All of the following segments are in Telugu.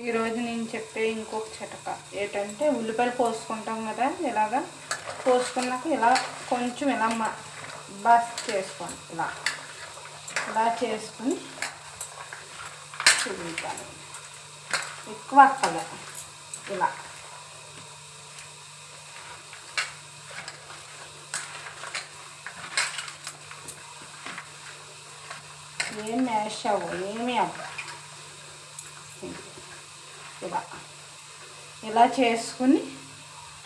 ఈరోజు నేను చెప్పే ఇంకొక చిటక ఏంటంటే ఉల్లిపాయలు పోసుకుంటాం కదా ఇలాగా పోసుకున్నాక ఇలా కొంచెం ఇలా మ బస్ చేసుకోండి ఇలా ఇలా చేసుకుని చూపించాలి ఎక్కువ అక్కలే ఇలా. ఏం మ్యాష్ అవ్వవు ఏమీ అవ్వ ఇలా ఇలా చేసుకుని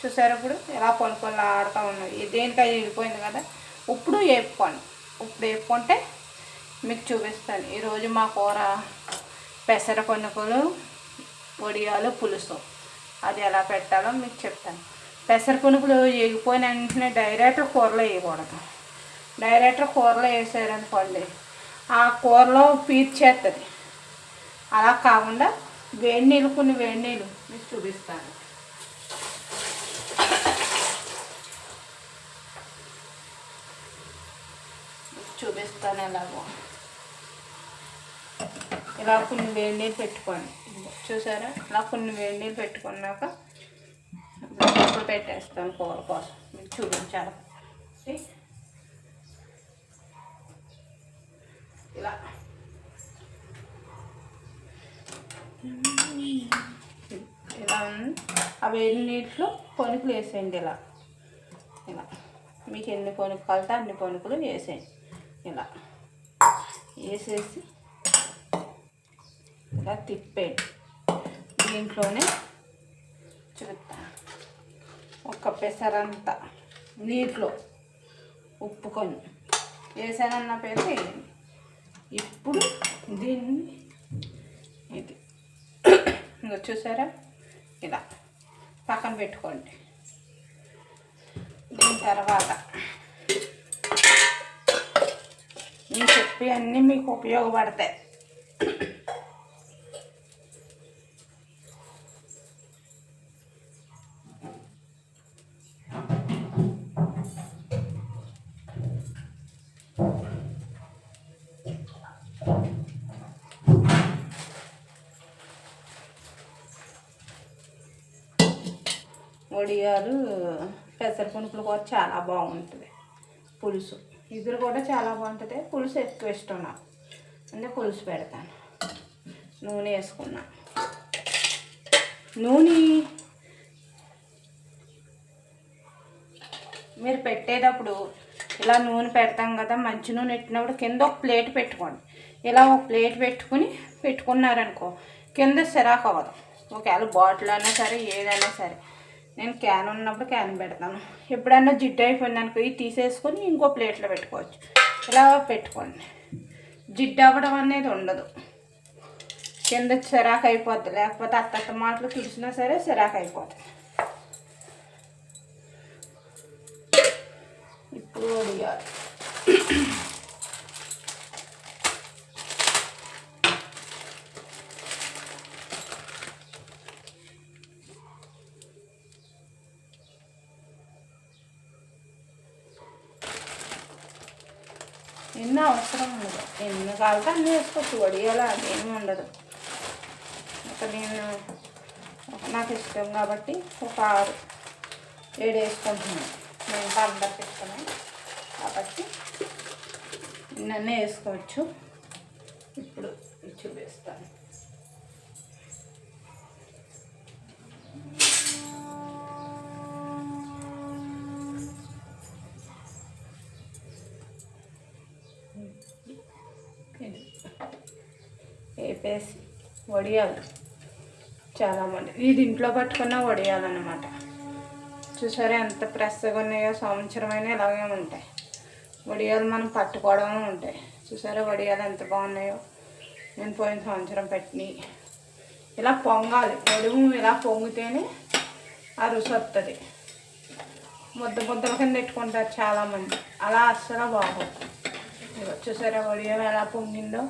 చూసారు ఇప్పుడు? ఎలా పొల పొల ఆడుతూ ఉన్నాయి. దేనికై విడిపోయింది కదా. ఇప్పుడు వేపుకోండి. ఇప్పుడు వేపుకుంటే మీకు చూపిస్తాను. ఈరోజు మా కూర పెసర కొనుకలు వడియాలు పులుసు. అది ఎలా పెట్టాలో మీకు చెప్తాను. పెసర పునుకులు ఎగిపోయిన వెంటనే డైరెక్ట్ కూరలో వేయకూడదు. డైరెక్ట్ కూరలో వేసారనుకోండి ఆ కూరలో పీల్చేస్తుంది అలా కాకుండా వేడి నీళ్ళు కొన్ని వేడి నీళ్ళు మీకు చూపిస్తాను. మీకు చూపిస్తాను ఎలాగో. ఇలా కొన్ని వేడి నీళ్ళు పెట్టుకోండి చూసారా? ఇలా కొన్ని వేడి నీళ్ళు పెట్టుకున్నాక ఇప్పుడు పెట్టేస్తాను కూర కోసం. మీకు చూపించాలి. ఇలా. ఇలా ఆ వేడి నీటిలో? పొనుకులు వేసేయండి ఇలా. ఇలా. మీకు ఎన్ని పొనుకు కలితే అన్ని పొనుకులు వేసేయండి. ఇలా. వేసేసి ఇలా తిప్పేయండి. దీంట్లోనే చూస్తాను ఒక పెసరంతా నీటిలో ఉప్పుకొని. వేసానన్న పేరు ఇప్పుడు దీన్ని ఇది. ఇంకా చూసారా? ఇలా పక్కన పెట్టుకోండి. దీని తర్వాత నేను చెప్పి అన్నీ మీకు ఉపయోగపడతాయి. వడియాలు పెసర పునుకులు కూడా చాలా బాగుంటుంది. పులుసు. ఇద్దరు కూడా చాలా బాగుంటుంది. పులుసు ఎక్కువ ఇష్టం నాకు. అంటే పులుసు పెడతాను. నూనె వేసుకున్నా. నూనె మీరు పెట్టేటప్పుడు ఇలా నూనె పెడతాం కదా మంచి నూనె పెట్టినప్పుడు కింద ఒక ప్లేట్ పెట్టుకోండి. ఇలా ఒక ప్లేట్ పెట్టుకుని పెట్టుకున్నారనుకో కింద సిరాకు అవ్వదు. ఒకవేళ బాటిల్ అయినా సరే ఏదైనా సరే. నేను క్యాన్ ఉన్నప్పుడు క్యాన్ పెడతాను. ఎప్పుడైనా జిడ్డు అయిపోయింది అనుకో ఇది తీసేసుకొని ఇంకో ప్లేట్లో పెట్టుకోవచ్చు. ఇలా పెట్టుకోండి. జిడ్డు అవ్వడం అనేది ఉండదు. కింద చిరాకు అయిపోద్ది. లేకపోతే అత్తత్త మాటలు చూసినా సరే చిరాకు అయిపోతుంది ఇప్పుడు వడియాలు ఎన్ని అవసరం ఉండదు ఎన్ని కావాలంటే అన్నీ వేసుకోవచ్చు వడియాలు అదేమి ఉండదు ఒక నేను నాకు ఇష్టం కాబట్టి ఒక ఆరు ఏడు వేసుకుంటున్నాను నేను అందరికి ఇష్టమే కాబట్టి ఇన్నీ వేసుకోవచ్చు ఇప్పుడు చూపిస్తాను చెప్పేసి వడియాలు చాలామంది. ఇది ఇంట్లో పట్టుకున్న వడియాలన్నమాట. చూసారా ఎంత ప్రెస్గా ఉన్నాయో సంవత్సరమైన ఇలాగే ఉంటాయి. వడియాలు మనం పట్టుకోవడం ఉంటాయి. చూసారా వడియాలు ఎంత బాగున్నాయో. నేను పోయిన సంవత్సరం పెట్టినవి ఇలా పొంగాలి. పొడుగు ఇలా పొంగితేనే ఆ రుచి వస్తుంది ముద్ద ముద్దల కింద పెట్టుకుంటారు చాలామంది. అలా అస్సలు బాగోదు. చూసారా వడియాలు ఎలా పొంగిందో.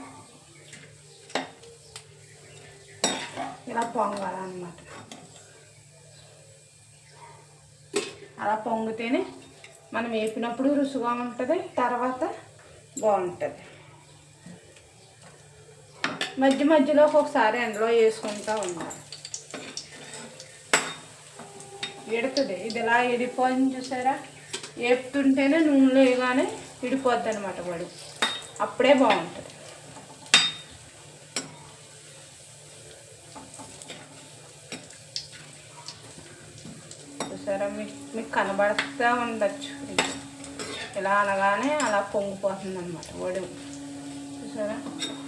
ఇలా పొంగాలన్నమాట. అలా పొంగితేనే మనం వేపినప్పుడు రుచిగా ఉంటుంది తర్వాత బాగుంటుంది. మధ్య మధ్యలో ఒక్కొక్కసారి ఎండలో వేసుకుంటూ ఉండాలి. ఎడుతుంది. ఇది ఇలా ఎడిపోయింది చూసారా? ఏపుతుంటేనే నూనెలో వేయగానే ఇడిపోద్ది అనమాట వాడు. అప్పుడే బాగుంటుంది. చూసారా? మీకు మీకు కనబడుతూ ఉండొచ్చు ఇలా అనగానే అలా పొంగిపోతుంది అనమాట వడి చూసారా?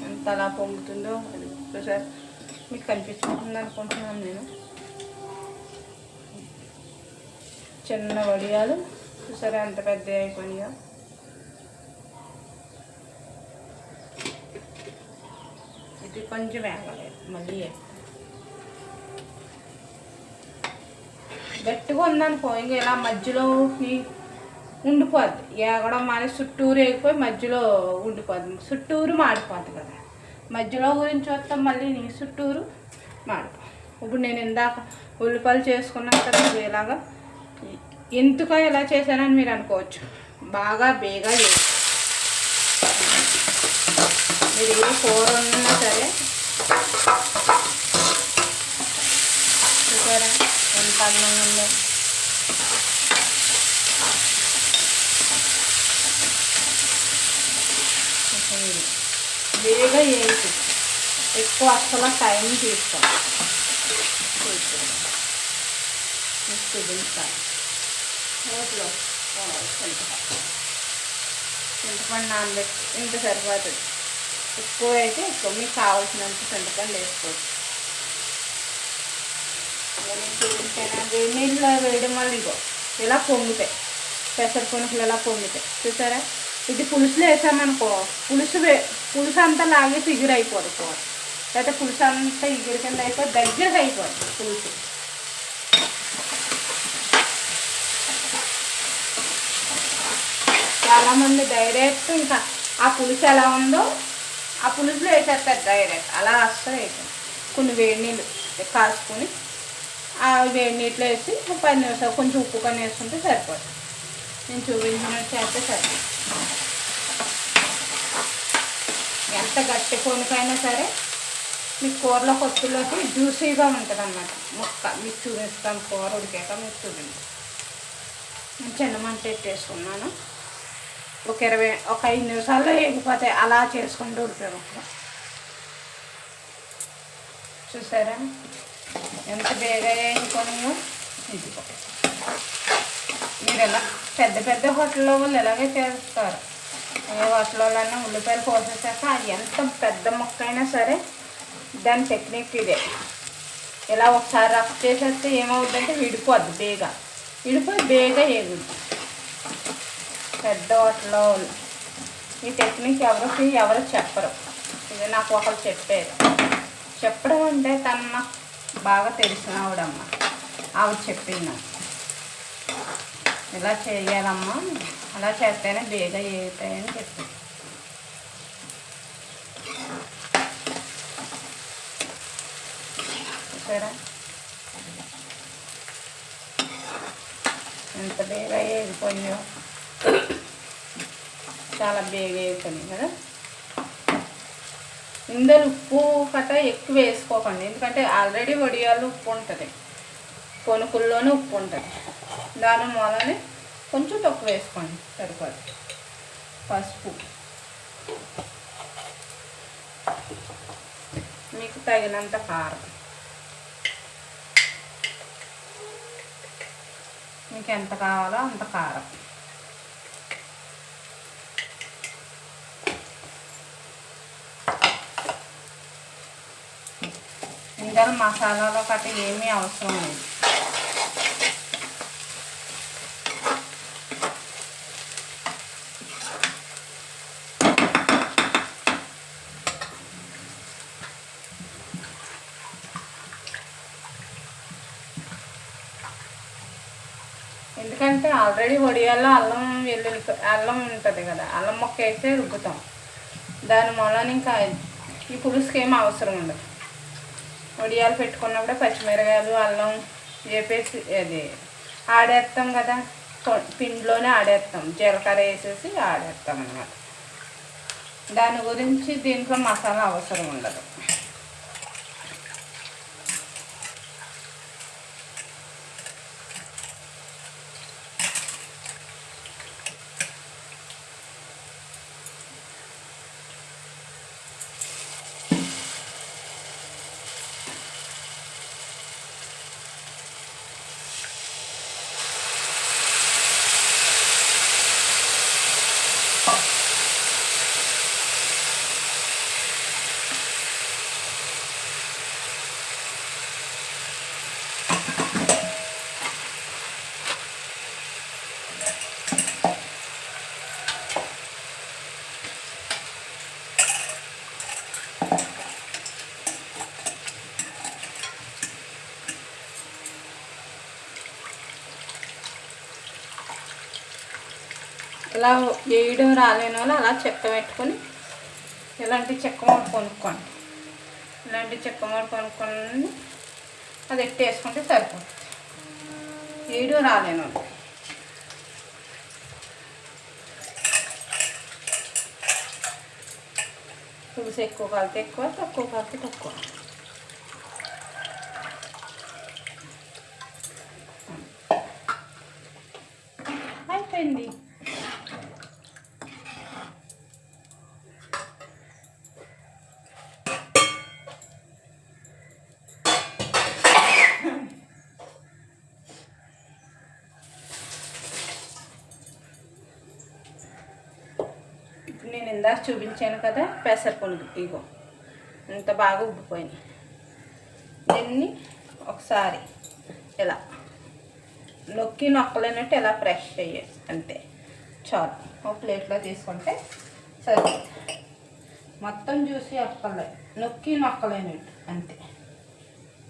ఎంత అలా పొంగుతుందో అది. చూసారా? మీకు కనిపించుకుంటుంది అనుకుంటున్నాను నేను. చిన్న వడియాలు. చూసారా? ఎంత పెద్ద అయిపోయినాయో. ఇది కొంచెం వేగలేదు. మళ్ళీ గట్టిగా ఉందనుకో ఇంకా ఇలా మధ్యలో ఉండిపోద్ది. ఏగడం మానే చుట్టూరు ఎగిపోయి మధ్యలో ఉండిపోద్ది. చుట్టూరు మాడిపోద్ది కదా. మధ్యలో గురించి వస్తాం మళ్ళీ నీ చుట్టూరు మాడిపో ఇప్పుడు నేను ఇందాక ఉల్లిపాయలు చేసుకున్నాను కదా ఇలాగా ఎందుకో ఇలా చేశానని మీరు అనుకోవచ్చు. బాగా బేగా చేసి మీరు ఏ కూర ఉన్నా సరే చూసారా చూడండి. బేగా ఏంటి ఎక్కువ అసలు టైం తీసుకోండి చూపించాలి నోట్లో చింతపండు చింతపండు నానబెట్టి ఇంత సరిపోతుంది. ఎక్కువ అయితే ఎక్కువ. మీకు కావాల్సినంత చింతపండు వేసుకోవచ్చు. ఓకేనా వేడి నీళ్ళు వేయడం వల్ల ఇగో ఇలా పొంగుతాయి పెసర పునుకులు ఇలా పొంగుతాయి చూసారా? ఇది పులుసులో వేసామనుకో పులుసు వే పులుసు అంతా లాగే ఫిగర్ అయిపోదు కూర లేకపోతే పులుసు అంతా ఇగురు కింద అయిపోయి దగ్గర అయిపోదు పులుసు. చాలామంది డైరెక్ట్ ఇంకా ఆ పులుసు ఎలా ఉందో ఆ పులుసులో వేసేస్తారు డైరెక్ట్. అలా అస్సలు వేసాం కొన్ని వేడి నీళ్ళు కాసుకొని వేడి నీటిలో వేసి పది నిమిషాలు కొంచెం ఉప్పు కానీ వేసుకుంటే సరిపోతుంది. నేను చూపించినట్టు చేస్తే సరిపోతుంది. ఎంత గట్టి కొనుకైనా సరే మీ కూరలో కొత్తులోకి జ్యూసీగా ఉంటుంది అన్నమాట ముక్క మీకు చూపిస్తాను కూర ఉడికాక మీకు చూపించాను నేను చిన్న మంట పెట్టేసుకున్నాను. ఒక ఇరవై ఒక ఐదు నిమిషాల్లో ఎగిపోతాయి అలా చేసుకుంటూ ఉంటారు చూసారా? ఎంత బేగా వేసుకొనియో ఇదిగో. మీరు ఎలా పెద్ద పెద్ద హోటల్లో వాళ్ళు ఎలాగే చేస్తారు? ఏ హోటల్లోనైనా ఉల్లిపాయలు కోసేసాక అది ఎంత పెద్ద మొక్క అయినా సరే దాని టెక్నిక్ ఇదే. ఇలా ఒకసారి రఫ్ చేసేస్తే ఏమవుతుందంటే విడిపోద్ది బేగా. విడిపోయి బేగా ఎగుద్ది పెద్ద హోటల్లో ఈ టెక్నిక్ ఎవరికి ఎవరు చెప్పరు. ఇది నాకు ఒకరు చెప్పారు. చెప్పడం అంటే తన నాకు బాగా తెలిసిన ఆవిడమ్మ. ఆవిడ చెప్పింది. నాకు ఇలా చేయాలమ్మా. అలా చేస్తేనే బేగా ఏగుతాయని చెప్పింది చూసారా? ఎంత బేగా ఏగిపోయాయో చాలా బేగా ఏగిపోయినాయి కదా. ఇందులో ఉప్పు కట్ట ఎక్కువ వేసుకోకండి. ఎందుకంటే ఆల్రెడీ వడియాల్లో ఉప్పు ఉంటుంది. కొనుకుల్లోనే ఉప్పు ఉంటుంది. దాని మూలనే కొంచెం తక్కువ వేసుకోండి సరిపోదు పసుపు. మీకు తగినంత కారం. మీకు ఎంత కావాలో అంత కారం. ఇంకా మసాలాలో కట్ట ఏమీ అవసరం లేదు. ఎందుకంటే ఆల్రెడీ వడియాల్లో అల్లం వెల్లుల్లి అల్లం ఉంటుంది కదా అల్లం మొక్క వేస్తే రుబ్బుతాం. దాని మూలన ఇంకా ఈ పులుసుకి ఏం అవసరం ఉండదు. వడియాలు పెట్టుకున్నప్పుడే పచ్చిమిరకాయలు అల్లం వేపేసి అది ఆడేస్తాం కదా. పిండిలోనే ఆడేస్తాం జీలకర్ర వేసేసి ఆడేస్తాం అన్నమాట. దాని గురించి దీంట్లో మసాలా అవసరం ఉండదు. ఇలా వేయడం రాలేని వాళ్ళు అలా చెక్క పెట్టుకొని ఇలాంటి చెక్క మూడు కొనుక్కోండి. ఇలాంటి చెక్క మూడు కొనుక్కొని అది ఎట్టేసుకుంటే సరిపోతుంది. వేయడం రాలేని వాళ్ళు పులుసు ఎక్కువ కలితే ఎక్కువ తక్కువ కలితే తక్కువ అయిపోయింది ఇప్పుడు నేను ఇందాక చూపించాను కదా పెసర పునుగు ఇగో. ఇంత బాగా ఉబ్బిపోయినాయి. దీన్ని ఒకసారి ఇలా నొక్కి నొక్కలేనట్టు ఇలా ఫ్రెష్ చేయాలి అంతే. చాలు. ఒక ప్లేట్లో తీసుకుంటే సరే మొత్తం చూసి అక్కలే నొక్కి నొక్కలేనట్టు అంతే.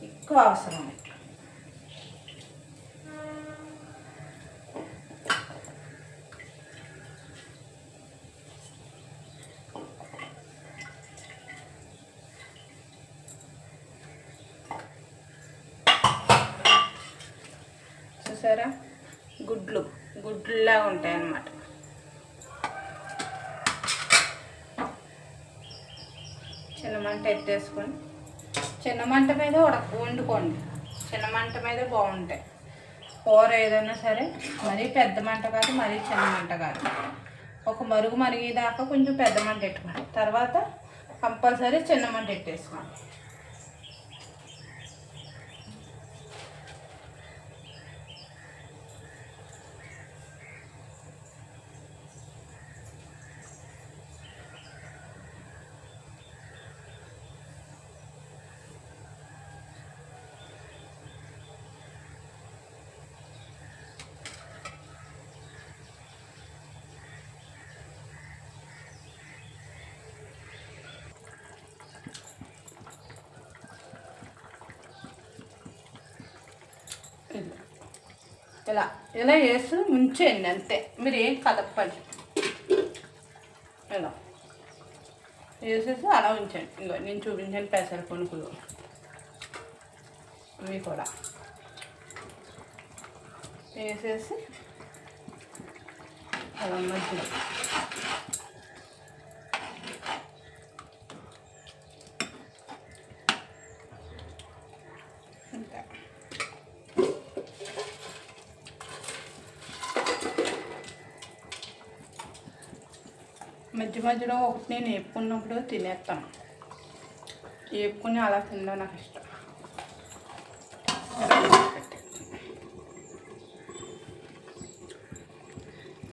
ఎక్కువ అవసరం లేదు చూసారా గుడ్లు ఇలా ఉంటాయి అన్నమాట చిన్న మంట ఎత్తేసుకొని చిన్న మంట మీద ఉడక వండుకోండి. చిన్న మంట మీద బాగుంటాయి. కూర ఏదైనా సరే మరీ పెద్ద మంట కాదు మరీ చిన్న మంట కాదు. ఒక మరుగు మరిగేదాకా కొంచెం పెద్ద మంట పెట్టుకోండి తర్వాత కంపల్సరీ చిన్న మంట పెట్టేసుకోండి ఇలా. ఇలా ఇలా వేసి ఉంచేయండి అంతే. మీరు ఏం కదపండి. ఇలా. వేసేసి అలా ఉంచండి. ఇంకో నేను చూపించాను పెసర కొనుకులు ఇవి కూడా. వేసేసి అలా మధ్యలో ఇంకా మధ్య మధ్యలో ఒకటి నేను వేపుకున్నప్పుడు తినేస్తాను. వేపుకుని అలా తినడం నాకు ఇష్టం.